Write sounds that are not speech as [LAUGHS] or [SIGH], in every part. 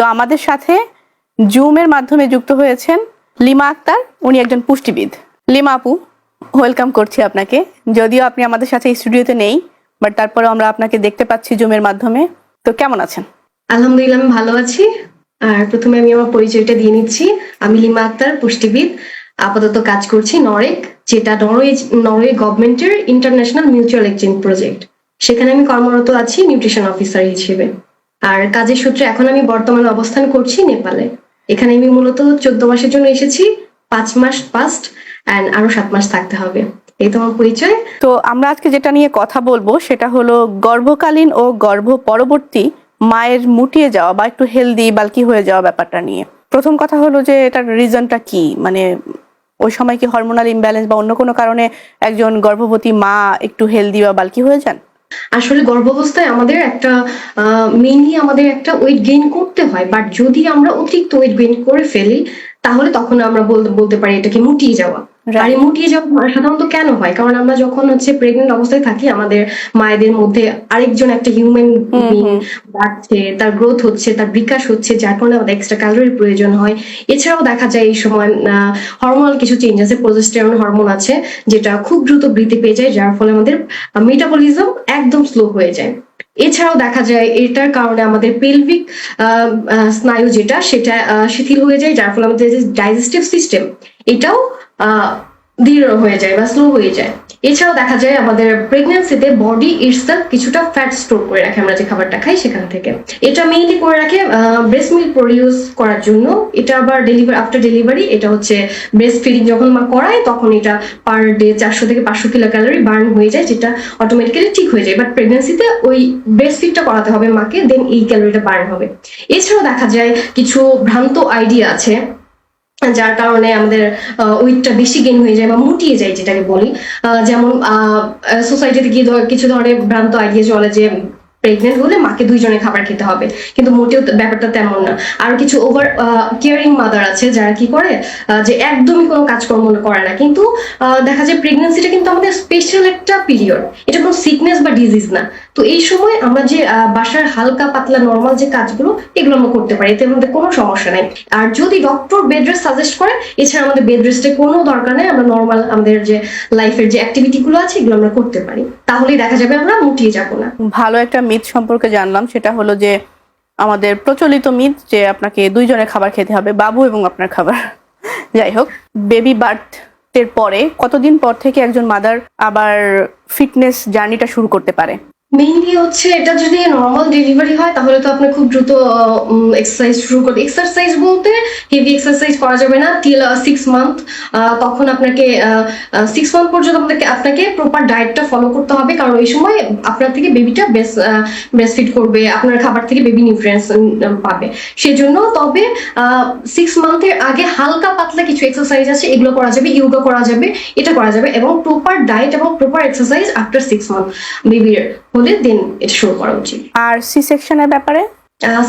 তো আমাদের সাথে জুমের মাধ্যমে যুক্ত হয়েছেন লিমা আক্তার, উনি একজন পুষ্টিবিদ। লিমা আপু ওয়েলকাম করছি আপনাকে। যদিও আপনি আমাদের সাথে স্টুডিওতে নেই বাট তারপরে আমরা আপনাকে দেখতে পাচ্ছি জুমের মাধ্যমে। তো কেমন আছেন? আলহামদুলিল্লাহ, আমি ভালো আছি। আর প্রথমে আমি আমার পরিচয়টা দিয়ে নিচ্ছি। আমি লিমা আক্তার, পুষ্টিবিদ। আপাতত কাজ করছি নরেক, যেটা নরওয়ে নরওয়ে গভর্নমেন্টের ইন্টারন্যাশনাল মিউচুয়াল এক্সচেঞ্জ প্রজেক্ট সেখানে আমি কর্মরত আছি নিউট্রিশন অফিসার হিসেবে। আর কাজের সূত্রে এখন আমি বর্তমানে অবস্থান করছি নেপালে। এখানে আমি মূলত চোদ্দ মাসের জন্য এসেছি, পাঁচ মাস পাস্ট অ্যান্ড আরও সাত মাস থাকতে হবে। এই তোমার পরিচয়। তো আমরা আজকে যেটা নিয়ে কথা বলব সেটা হলো গর্ভকালীন ও গর্ভ পরবর্তী মায়ের মুটিয়ে যাওয়া বা একটু হেলদি বালকি হয়ে যাওয়া ব্যাপারটা নিয়ে। প্রথম কথা হলো যে এটার রিজনটা কি? মানে ওই সময় কি হরমোনাল ইমব্যালেন্স বা অন্য কোনো কারণে একজন গর্ভবতী মা একটু হেলদি বা বালকি হয়ে যান? আসলে গর্ভাবস্থায় আমাদের একটা মেনলি আমাদের একটা ওয়েট গেইন করতে হয় বাট যদি আমরা অতিরিক্ত ওয়েট গেইন করে ফেলি, তাহলে তখন আমরা বলতে পারি এটাকে মুটিয়ে যাওয়া। আর মুটিয়ে সাধারণত কেন হয়? কারণ আমরা যখন হচ্ছে প্রেগনেন্ট অবস্থায় থাকি আমাদের মায়েদের মধ্যে আরেকজন একটা হিউম্যান বাড়ছে তার গ্রোথ হচ্ছে তার বিকাশ হচ্ছে যার কারণে আমাদের এক্সট্রা ক্যালোরির প্রয়োজন হয়। এছাড়াও দেখা যায় এই সময় হরমোনাল কিছু চেঞ্জ আছে প্রোজেস্টেরন হরমোন আছে যেটা খুব দ্রুত বৃদ্ধি পেয়ে যায় যার ফলে আমাদের মেটাবলিজম একদম স্লো হয়ে যায়। এছাড়াও দেখা যায় এটার কারণে আমাদের পেলভিক স্নায়ু যেটা সেটা আহ, শিথিল হয়ে যায় যার ফলে আমাদের ডাইজেস্টিভ সিস্টেম এটাও দৃঢ় হয়ে যায় বা স্লো হয়ে যায়। এছাড়াও দেখা যায় আমাদের প্রেগনেন্সিতে বডি ইটসেলফ কিছুটা ফ্যাট স্টোর করে রাখে আমরা যে খাবারটা খাই সেখান থেকে। এটা মেইনলি করে রাখে ব্রেস্ট মিল্ক প্রডিউস করার জন্য। এটা আবার ডেলিভারি আফটার ডেলিভারি এটা হচ্ছে ব্রেস্ট ফিডিং যখন মা করায়, তখন এটা পার ডে চারশো থেকে পাঁচশো কিলো ক্যালোরি বার্ন হয়ে যায়, যেটা অটোমেটিক্যালি ঠিক হয়ে যায়। বাট প্রেগনেন্সিতে ওই ব্রেস্ট ফিডটা করাতে হবে মাকে দেন এই ক্যালোরিটা বার্ন হবে। এছাড়াও দেখা যায় কিছু ভ্রান্ত আইডিয়া আছে। যার কারণে আমাদের ওয়েটটা বেশি গেন হয়ে যায় বা মুটিয়ে যায় যেটাকে বলি। যেমন সোসাইটিতে গিয়ে কিছু ধরনের ভ্রান্ত আইডিয়া চলে যে প্রেগনেন্ট হলে মাকে দুইজনে খাবার খেতে হবে। কিন্তু মোটেও ব্যাপারটা তেমন না। আর কিছু ওভার কেয়ারিং মাদার আছে যারা কি করে যে একদমই কোনো কাজকর্ম করে না। কিন্তু দেখা যায় প্রেগনেন্সিটা কিন্তু আমাদের স্পেশাল একটা পিরিয়ড এটা কোনো সিকনেস বা ডিজিজ না। তো এই সময় আমরা যে বাসার হালকা পাতলা নর্মাল যে কাজগুলো, এগুলো আমরা করতে পারি। এতে আমাদের কোনো সমস্যা নাই। আর যদি ডক্টর বেড রেস্ট সাজেস্ট করে, এছাড়া আমাদের বেড রেস্টের কোনো দরকার নেই। আমরা নর্মাল আমাদের যে লাইফের যে অ্যাক্টিভিটি গুলো আছে, এগুলো আমরা করতে পারি। তাহলেই দেখা যাবে আমরা মুটিয়ে যাব না। ভালো একটা মিথ সম্পর্কে জানলাম। সেটা হলো যে, আমাদের প্রচলিত মিথ যে, আপনাকে দুইজনের খাবার খেতে হবে, বাবু এবং আপনার খাবার। [LAUGHS] যাই হোক বেবি বার্থ এর পরে কতদিন পর থেকে একজন মাদার আবার ফিটনেস জার্নিটা শুরু করতে পারে? মেইনলি হচ্ছে এটা যদি নর্মাল ডেলিভারি হয়, তাহলে তো আপনি খুব দ্রুত এক্সারসাইজ শুরু করতে এক্সারসাইজ বলতে হেভি এক্সারসাইজ করা যাবে না টিল সিক্স মান্থ তখন আপনাকে সিক্স মান্থ পর্যন্ত আপনাকে আপনাকে প্রপার ডায়েটটা ফলো করতে হবে। কারণ ওই সময় আপনার থেকে বেবিটা বেস্ট ব্রেস্ট ফিট করবে, আপনার খাবার থেকে বেবি নিউট্রিয়েন্টস পাবে। সেজন্য তবে সিক্স মান্থের আগে হালকা পাতলা কিছু এক্সারসাইজ আছে, এগুলো করা যাবে ইয়োগা করা যাবে, এটা করা যাবে এবং প্রপার ডায়েট এবং proper exercise after six month বেবির হলে দেন এটা শুরু করা উচিত। আর সি সেকশনের ব্যাপারে?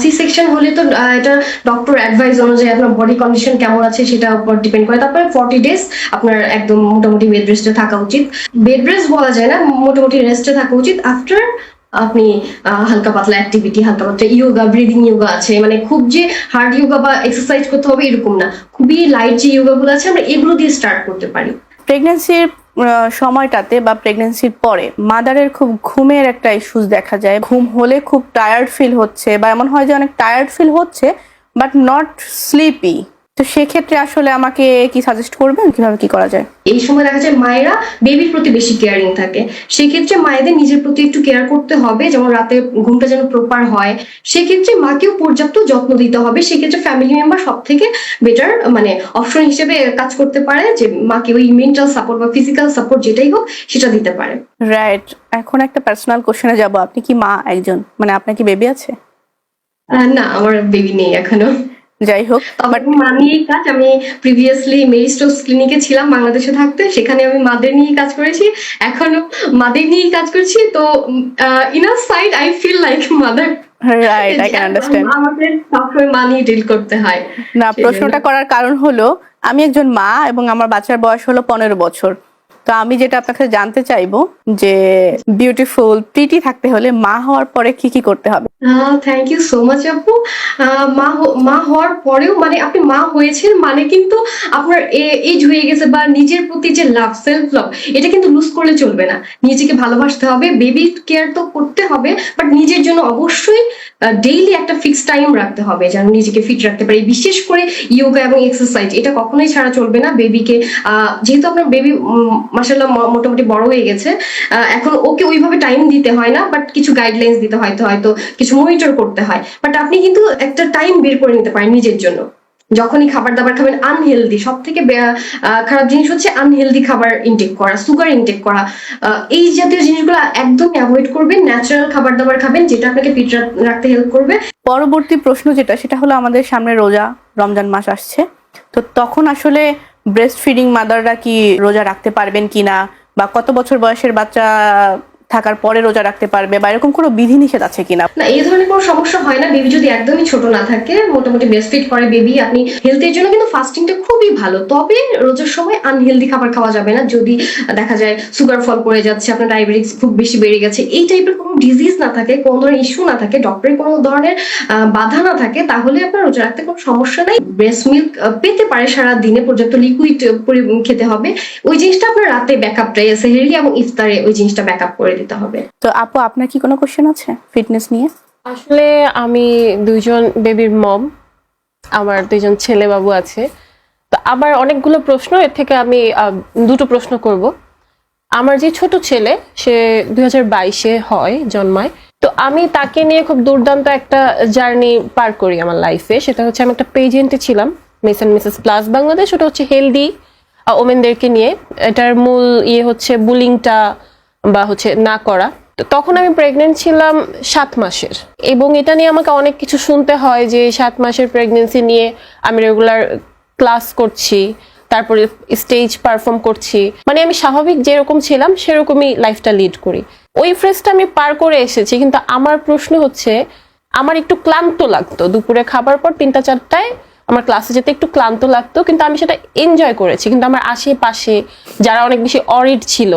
সি সেকশন হলে তো এটা ডক্টর অ্যাডভাইস অনুযায়ী আপনার বডি কন্ডিশন কেমন আছে সেটার উপর ডিপেন্ড করে। তারপরে ফর্টি ডেজ আপনার একদম মোটামুটি বেড রেস্টে থাকা উচিত। বেড রেস্ট বলা যায় না মোটামুটি রেস্টে থাকা উচিত আফটার আপনি হালকা পাতলা অ্যাক্টিভিটি হালকা পাতলা ইয়োগা ব্রিদিং ইয়োগা আছে। মানে খুব যে হার্ড ইয়োগা বা এক্সারসাইজ করতে হবে এরকম না। খুবই লাইট যে ইয়োগা গুলো আছে আমরা এগুলো দিয়ে স্টার্ট করতে পারি। প্রেগনেন্সির সময়টাতে বা প্রেগনেন্সির পরে মাদারের খুব ঘুমের একটা ইস্যুস দেখা যায়। ঘুম হলে খুব টায়ার্ড ফিল হচ্ছে বা এমন হয় যে অনেক টায়ার্ড ফিল হচ্ছে বাট নট স্লিপি তো সেক্ষেত্রে আসলে আমাকে কি সাজেস্ট করবেন? কীভাবে কি করা যায়? এই সময় দেখা যায় মায়েরা বেবির প্রতি বেশি কেয়ারিং থাকে। সেক্ষেত্রে মায়েদের নিজের প্রতি একটু কেয়ার করতে হবে যেমন রাতে ঘুমটা যেন প্রপার হয়। সেক্ষেত্রে মাকেও পর্যাপ্ত যত্ন দিতে হবে। সেক্ষেত্রে ফ্যামিলি মেম্বার সব থেকে বেটার মানে অপশন হিসেবে কাজ করতে পারে যে মাকে ওই মেন্টাল সাপোর্ট বা ফিজিক্যাল সাপোর্ট যেটাই হোক সেটা দিতে পারে। রাইট এখন একটা পার্সোনাল কোশ্চেনে যাব। আপনি কি মা একজন? মানে আপনার কি বেবি আছে? না আমার বেবি নেই এখনও। যাই হোক বাট মা নিয়েই কাজ আমি প্রিভিয়াসলি মেরি স্টোকস ক্লিনিকে ছিলাম বাংলাদেশে থাকতে সেখানে আমি মাদের নিয়ে কাজ করেছি। এখনও মাদের নিয়েই কাজ করছি তো in inner side I feel like mother right I can understand আমাদের সবসময় মা নিয়ে ডিল করতে হয়। না প্রশ্নটা করার কারণ হলো আমি একজন মা এবং আমার বাচ্চার বয়স হলো পনেরো বছর। তো আমি যেটা আপনার কাছে জানতে চাইব যে বিউটিফুল প্রিটি থাকতে হলে মা হওয়ার পরে কি কি করতে হবে? থ্যাংক ইউ সো মাচ আপু। মা মা হওয়ার পরেও মানে আপনি মা হয়েছেন মানে কিন্তু আপনার এজ হয়ে গেছে বা নিজের প্রতি যে লাভ সেলফ লাভ এটা কিন্তু লুজ করলে চলবে না। নিজেকে ভালোবাসতে হবে বেবি কেয়ার তো করতে হবে বাট নিজের জন্য অবশ্যই ডেইলি একটা ফিক্স টাইম রাখতে হবে, যেন নিজেকে ফিট রাখতে পারি। বিশেষ করে ইয়োগা এবং এক্সারসাইজ এটা কখনোই ছাড়া চলবে না বেবিকে যেহেতু আপনার বেবি মাসাল্লাহ মোটামুটি বড় হয়ে গেছে। এখন ওকে ওইভাবে টাইম দিতে হয় না বাট কিছু গাইডলাইন্স দিতে হয়তো হয়তো কিছু মনিটর করতে হয়। বাট আপনি কিন্তু একটা টাইম বের করে নিতে পারেন নিজের জন্য। যখনই খাবার দাবার খাবেন আনহেলদি সব থেকে খারাপ জিনিস হচ্ছে আনহেলদি খাবার ইনটেক করা সুগার ইনটেক করা। এই জাতীয় জিনিসগুলো একদম অ্যাভয়েড করবেন ন্যাচারাল খাবার দাবার খাবেন, যেটা আপনাকে ফিট রাখতে হেল্প করবে। পরবর্তী প্রশ্ন যেটা, সেটা হলো আমাদের সামনে রোজা, রমজান মাস আসছে। তো তখন আসলে ব্রেস্ট ফিডিং মাদাররা কি রোজা রাখতে পারবেন কিনা? বা কত বছর বয়সের বাচ্চা থাকার পরে রোজা রাখতে পারবে বা এরকম কোনো বিধিনিষেধ আছে কিনা? না, এই ধরনের কোনো সমস্যা হয় না। বেবি যদি একদমই ছোট না থাকে, মোটামুটি ব্রেস্টফিড করে বেবি আপনি হেলথের জন্য কিন্তু ফাস্টিংটা খুবই ভালো। তবে রোজার সময় আনহেলদি খাবার খাওয়া যাবে না। যদি দেখা যায় সুগার ফল পড়ে যাচ্ছে, আপনার ডায়াবেটিস খুব বেশি বেড়ে গেছে, এই টাইপের কোনো ডিজিজ না থাকে, কোনো ধরনের ইস্যু না থাকে ডক্টরের কোনো ধরনের বাধা না থাকে, তাহলে আপনার রোজা রাখতে কোনো সমস্যা নাই। ব্রেস্ট মিল্ক পেতে পারে সারা দিনে, পর্যাপ্ত লিকুইড খেতে হবে। ওই জিনিসটা আপনার রাতে ব্যাকআপটাই সেহেরি এবং ইফতারে ওই জিনিসটা ব্যাকআপ করে দিতে হবে। তো আপু আপনার কি কোনো কোশ্চেন আছে ফিটনেস নিয়ে? আসলে আমি দুইজন বেবির মম আমার দুইজন ছেলে বাবু আছে। তো আমার অনেকগুলো প্রশ্ন এর থেকে আমি দুটো প্রশ্ন করব। আমার যে ছোট ছেলে সে দুই হাজার বাইশে হয় জন্মায়। তো আমি তাকে নিয়ে খুব দুর্দান্ত একটা জার্নি পার করি আমার লাইফে সেটা হচ্ছে আমি একটা পেজেন্টে ছিলাম Miss and Mrs plus Bangladesh. ওটা হচ্ছে হেলদি ওমেনদেরকে নিয়ে। এটার মূল ইয়ে হচ্ছে বুলিংটা বা হচ্ছে না করা। তখন আমি প্রেগনেন্ট ছিলাম সাত মাসের। এবং এটা নিয়ে আমাকে অনেক কিছু শুনতে হয় যে সাত মাসের প্রেগনেন্সি নিয়ে আমি রেগুলার ক্লাস করছি, তারপরে স্টেজ পারফর্ম করছি। মানে আমি স্বাভাবিক যেরকম ছিলাম, সেরকমই লাইফটা লিড করি। ওই ফ্রেজটা আমি পার করে এসেছি, কিন্তু আমার প্রশ্ন হচ্ছে, আমার একটু ক্লান্ত লাগতো। দুপুরে খাবার পর তিনটা চারটায় আমার ক্লাসে যেতে একটু ক্লান্ত লাগতো, কিন্তু আমি সেটা এনজয় করেছি। কিন্তু আমার আশেপাশে যারা অনেক বেশি অরিড ছিল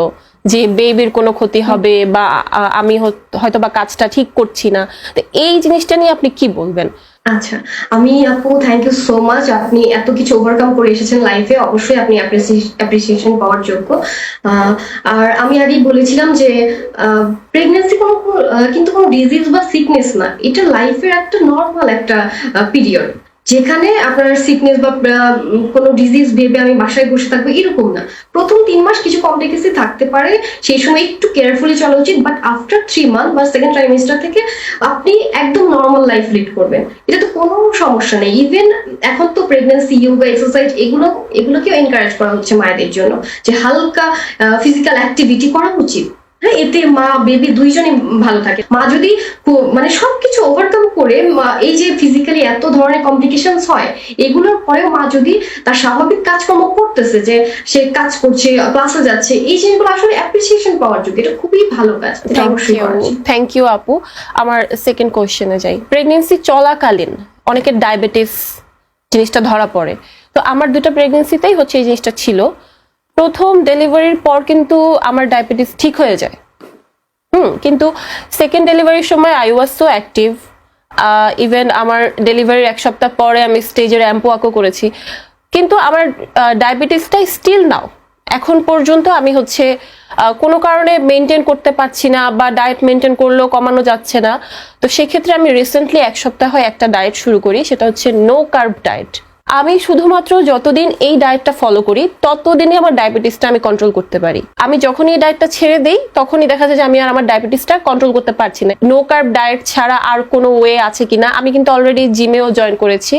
যে বেবির কোনো ক্ষতি হবে বা আমি হয়তো বা কাজটা ঠিক করছি না। তো এই জিনিসটা নিয়ে আপনি কি বলবেন? আচ্ছা আমি আপু থ্যাংক ইউ সো মাচ আপনি এত কিছু ওভারকাম করে এসেছেন লাইফে অবশ্যই আপনি অ্যাপ্রিসিয়েশন পাওয়ার যোগ্য। আর আমি আগেই বলেছিলাম যে প্রেগনেন্সি কোনো কিন্তু কোনো ডিজিজ বা সিকনেস না। এটা লাইফের একটা নর্মাল একটা পিরিয়ড যেখানে আপনার সিকনেস বা কোনো ডিজিজ ভেবে আমি বাসায় বসে থাকব, এরকম না। প্রথম তিন মাস কিছু কমপ্লিকেসি থাকতে পারে, সেই সময় একটু কেয়ারফুলি চলা উচিত বাট আফটার থ্রি মান্থ বা সেকেন্ড ট্রাইমেস্টার থেকে আপনি একদম নর্মাল লাইফ লিড করবেন। এটা তো কোনো সমস্যা নেই। ইভেন এখন তো প্রেগনেন্সি ইয়োগা এক্সারসাইজ এগুলো, এগুলোকেও এনকারেজ করা হচ্ছে মায়েদের জন্য, যে হালকা ফিজিক্যাল অ্যাক্টিভিটি করা উচিত। হ্যাঁ এতে মা বেবি দুইজনই ভালো থাকে। মা যদি মানে সবকিছু ওভারকাম করে এই যে ফিজিক্যালি এত ধরনের কমপ্লিকেশন হয় এগুলোর পরেও মা যদি তার স্বাভাবিক কাজকর্ম করতেছে যে সে কাজ করছে ক্লাসে যাচ্ছে এই জিনিসগুলো আসলে অ্যাপ্রিসিয়েশন পাওয়ার যোগ্য। এটা খুবই ভালো কাজ। থ্যাংক ইউ আপু। আমার সেকেন্ড কোয়েশ্চেনে যাই। প্রেগনেন্সি চলাকালীন অনেকের ডায়াবেটিস জিনিসটা ধরা পড়ে। তো আমার দুটো প্রেগনেন্সিতেই হচ্ছে এই জিনিসটা ছিল। প্রথম ডেলিভারির পর কিন্তু আমার ডায়াবেটিস ঠিক হয়ে যায়। হুম, কিন্তু সেকেন্ড ডেলিভারির সময় I was so active even আমার ডেলিভারির এক সপ্তাহ পরে আমি স্টেজের অ্যাম্পোয়াকও করেছি। কিন্তু আমার ডায়াবেটিসটা স্টিল নাও এখন পর্যন্ত আমি হচ্ছে কোনো কারণে মেনটেন করতে পারছি না বা ডায়েট মেনটেন করলেও কমানো যাচ্ছে না। তো সেক্ষেত্রে আমি রিসেন্টলি এক সপ্তাহ একটা ডায়েট শুরু করি, সেটা হচ্ছে নো কার্ব ডায়েট আমি শুধুমাত্র যতদিন এই ডায়েটটা ফলো করি, ততদিনই আমার ডায়াবেটিসটা আমি কন্ট্রোল করতে পারি। আমি যখনই এই ডায়েটটা ছেড়ে দেই, তখনই দেখা যায় যে আমি আর আমার ডায়াবেটিসটা কন্ট্রোল করতে পারছি না। নো কার্ব ডায়েট ছাড়া আর কোনো ওয়ে আছে কিনা, আমি কিন্তু অলরেডি জিমেও জয়েন করেছি।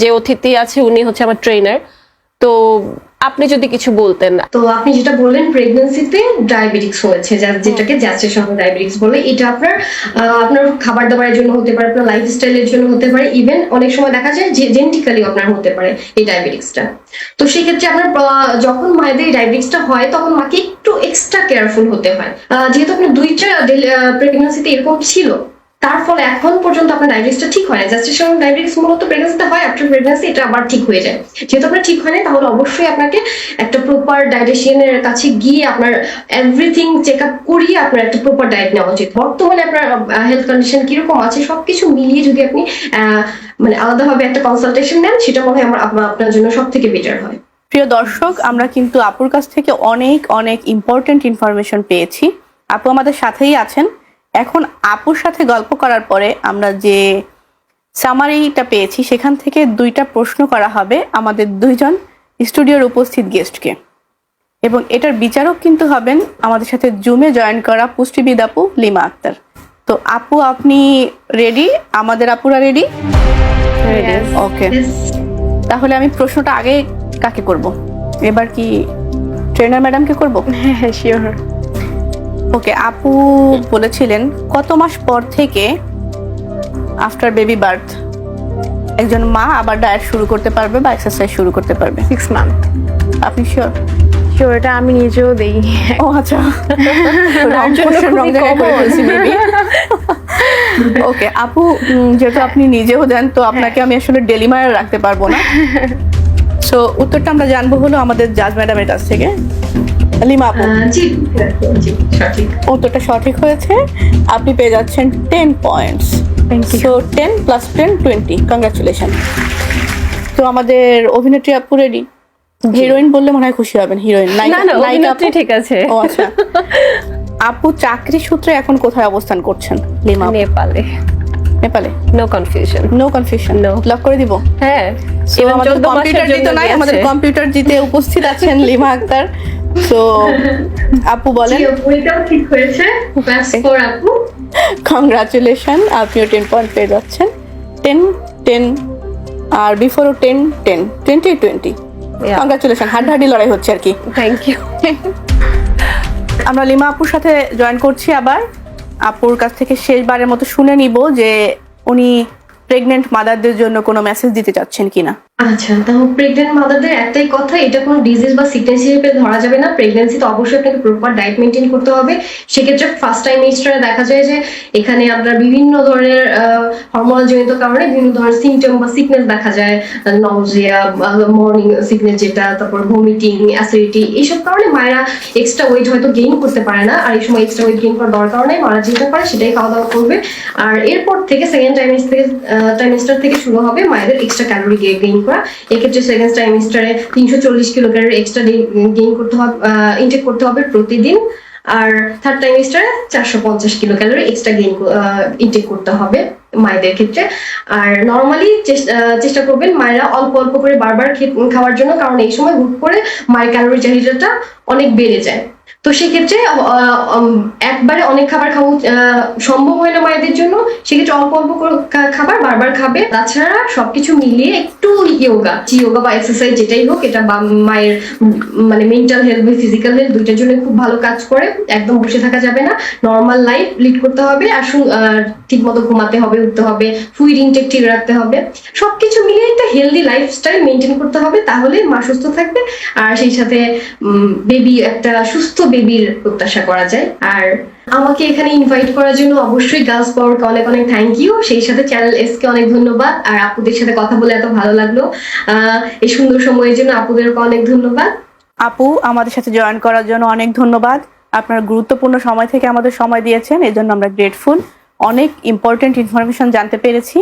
যে অতিথি আছে, উনি হচ্ছে আমার ট্রেনার তো আপনি যদি কিছু বলতেন। তো আপনি যেটা বললেন প্রেগনেন্সিতে ডায়াবেটিক্স হয়েছে যেটাকে জ্যাস্টেশন ডায়াবেটিক্স বলে। এটা আপনার আপনার খাবার দাবারের জন্য হতে পারে আপনার লাইফস্টাইলের জন্য হতে পারে। ইভেন অনেক সময় দেখা যায় যে জেনেটিক্যালি আপনার হতে পারে এই ডায়াবেটিক্সটা তো সেক্ষেত্রে আপনার যখন মায়েদের ডায়াবেটিক্সটা হয় তখন মাকে একটু এক্সট্রা কেয়ারফুল হতে হয়। যেহেতু আপনার দুইটা প্রেগনেন্সিতে এরকম ছিল তার ফলে এখন পর্যন্ত আপনার ডায়াবেটিসটা ঠিক হয় না জাস্টেশন ডায়াবেটিস মূলত প্রেগনেন্সিতে হয় আফটার প্রেগনেন্সি এটা আবার ঠিক হয়ে যায়। যেহেতু আপনার ঠিক হয় না তাহলে অবশ্যই আপনাকে একটা প্রপার ডায়েটিশিয়ানের কাছে গিয়ে আপনার এভরিথিং চেক আপ করিয়ে আপনার একটা প্রপার ডায়েট নেওয়া উচিত। বর্তমানে আপনার হেলথ কন্ডিশন কীরকম আছে, সবকিছু মিলিয়ে যদি আপনি মানে আলাদাভাবে একটা কনসালটেশন নেন, সেটা মনে হয় আমার আপনার জন্য সব থেকে বেটার হয়। প্রিয় দর্শক, আমরা কিন্তু আপুর কাছ থেকে অনেক অনেক ইম্পর্টেন্ট ইনফরমেশন পেয়েছি। আপু আমাদের সাথেই আছেন। এখন আপুর সাথে গল্প করার পরে আমরা যে সামারিটা পেয়েছি সেখান থেকে দুইটা প্রশ্ন করা হবে আমাদের দুইজন স্টুডিওর উপস্থিত গেস্টকে এবং এটার বিচারক কিন্তু হবেন আমাদের সাথে জুমে জয়েন করা পুষ্টিবিদ আপু লিমা আক্তার। তো আপু আপনি রেডি আমাদের আপুরা রেডি ওকে তাহলে আমি প্রশ্নটা আগে কাকে করব? এবার কি ট্রেনার ম্যাডামকে করব? হ্যাঁ শিওর ওকে আপু বলেছিলেন কত মাস পর থেকে আফটার বেবি বার্থ একজন মা আবার ডায়েট শুরু করতে পারবে বা এক্সারসাইজ শুরু করতে পারবে? সিক্স মান্থ আপনি শিওর শিওর এটা আমি নিজেও দেই। ও আচ্ছা। [LAUGHS] ওকে আপু যেহেতু আপনি নিজেও দেন তো আপনাকে আমি আসলে ডেলিমার রাখতে পারব না। [LAUGHS] সো উত্তরটা আমরা জানব হলো আমাদের জাজ ম্যাডামের কাছ থেকে। লিমা আপু। উত্তরটা সঠিক হয়েছে। আপনি পেয়ে যাচ্ছেন ten points so ten plus ten twenty congratulation তো আমাদের অভিনেত্রী আপু রেডি হিরোইন বললে মনে হয় খুশি হবেন হিরোইন ঠিক আছে। ও আচ্ছা। আপু চাকরি সূত্রে এখন কোথায় অবস্থান করছেন লিমা নেপালে। নেপালে? No confusion no confusion no lock করে দিব? হ্যাঁ। আমাদের কম্পিউটার জিতে নাই আমাদের কম্পিউটার জিতে উপস্থিত আছেন লিমা আক্তার। তো আপু বলেন। জি, ঠিক হয়েছে। ক্লাস ফোর আপু। কংগ্রাচুলেশন আপনিও টেন পয়েন্ট পেয়ে যাচ্ছেন। টেন টেন আর বিফোরও ten ten twenty twenty. Congratulation হাড্ডাহাড্ডি লড়াই হচ্ছে আর কি। থ্যাংক ইউ [LAUGHS] আমরা লিমা আপুর সাথে জয়েন করছি আবার। আপুর কাছ থেকে শেষবারের মতো শুনে নিব যে উনি প্রেগনেন্ট মাদারদের জন্য কোনো মেসেজ দিতে চাচ্ছেন কিনা। আচ্ছা তাহলে প্রেগনেন্ট মাদারদের একটাই কথা, এটা কোনো ডিজিজ বা সিকনেস হিসেবে ধরা যাবে না। প্রেগনেন্সিতে অবশ্যই আপনাকে প্রপার ডায়েট মেনটেন করতে হবে। সেক্ষেত্রে ফার্স্ট টাইম স্টারে দেখা যায় যে, এখানে আপনার বিভিন্ন ধরনের হরমোনাল জনিত কারণে বিভিন্ন ধরনের সিমটম বা সিকনেস দেখা যায়। নজিয়া মর্নিং সিকনেস যেটা, তারপর ভমিটিং অ্যাসিডিটি এইসব কারণে মায়েরা এক্সট্রা ওয়েট হয়তো গেইন করতে পারে না। আর এই সময় এক্সট্রা ওয়েট গেইন করার দরকার নেই, মারা যেতে পারে, সেটাই খাওয়া দাওয়া করবে। আর এরপর থেকে সেকেন্ড টাইমিস্টার থেকে শুরু হবে, মায়েদের এক্সট্রা ক্যালোরি গেইন করা। এক্ষেত্রে সেকেন্ড টাইমিস্টারে তিনশো চল্লিশ কিলো ক্যালোরি এক্সট্রা গেইন করতে হবে ইনটেক করতে হবে প্রতিদিন। আর থার্ড টাইমিস্টারে চারশো পঞ্চাশ kilo calorie extra gain intake করতে হবে মায়েদের ক্ষেত্রে। আর নর্মালি চেষ্টা করবেন মায়েরা অল্প অল্প করে বারবার খাওয়ার জন্য, কারণ এই সময় হুট করে মায়ের ক্যালোরি চাহিদাটা অনেক বেড়ে যায়। তো সেক্ষেত্রে একবারে অনেক খাবার খাওয়া সম্ভব হয় না মায়েদের জন্য। সেক্ষেত্রে অল্প অল্প খাবার বারবার খাবে। তাছাড়া সবকিছু মিলিয়ে একটু ইয়োগা ইয়োগা বা এক্সারসাইজ যেটাই হোক, এটা মায়ের মানে মেন্টাল হেলথ বা ফিজিক্যাল হেলথ দুইটার জন্য খুব ভালো কাজ করে। একদম বসে থাকা যাবে না। নর্মাল লাইফ লিড করতে হবে। আর ঠিক মতো ঘুমাতে হবে, উঠতে হবে ফুড ইনটেক ঠিক রাখতে হবে। সবকিছু মিলিয়ে একটা হেলদি লাইফস্টাইল মেনটেন করতে হবে। তাহলে মা সুস্থ থাকবে। আর সেই সাথে বেবি একটা সুস্থ বেবির প্রত্যাশা করা যায়। আর আমাকে এখানে ইনভাইট করার জন্য অবশ্যই গার্লস পাওয়ারকে অনেক অনেক থ্যাংক ইউ সেই সাথে চ্যানেল এস কে অনেক ধন্যবাদ। আর আপুদের সাথে কথা বলে এত ভালো লাগল। এই সুন্দর সময়ের জন্য আপুদেরকে অনেক ধন্যবাদ। আপু, আমাদের সাথে জয়েন করার জন্য অনেক ধন্যবাদ। আপনার গুরুত্বপূর্ণ সময় থেকে আমাদের সময় দিয়েছেন, এজন্য আমরা গ্রেটফুল অনেক ইম্পর্টেন্ট ইনফরমেশন জানতে পেরেছি।